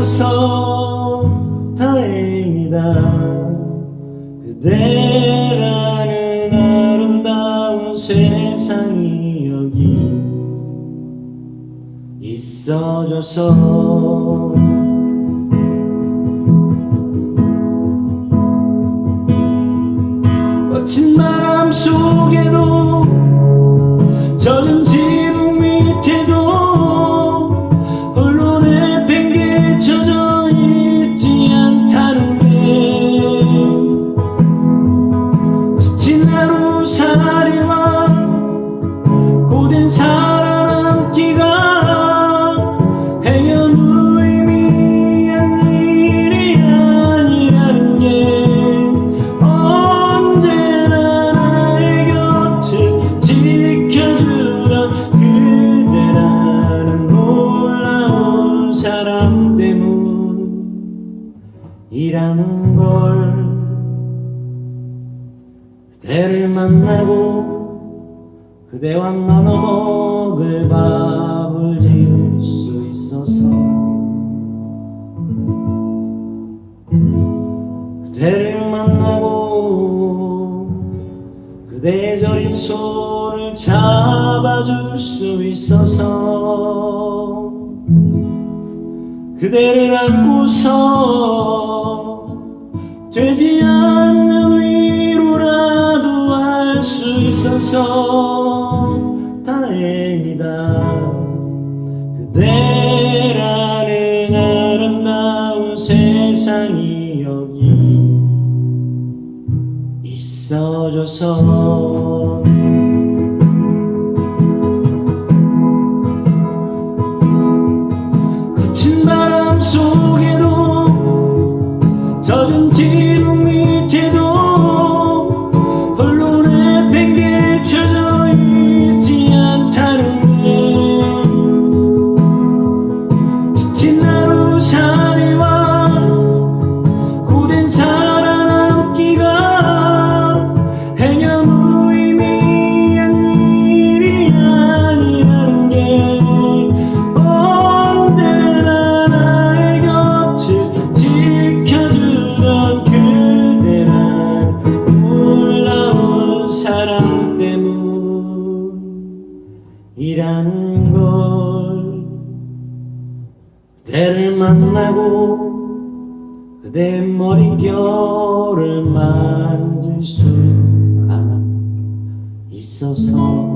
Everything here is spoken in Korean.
있어서 다행이다. 그대라는 아름다운 세상이 여기 있어줘서 거친 바람 속에도 젖은 이라는 걸 그대를 만나고 그대와 나눠 먹을 밥을 지을 수 있어서 그대를 만나고 그대의 저린 손을 잡아줄 수 있어서 그대를 안고서 되지 않는 위로라도 할 수 있어서 다행이다. 그대라는 아름다운 세상이 여기 있어줘서 젖은 지 이란 걸 그대를 만나고 그대 머릿결을 만질 수가 있어서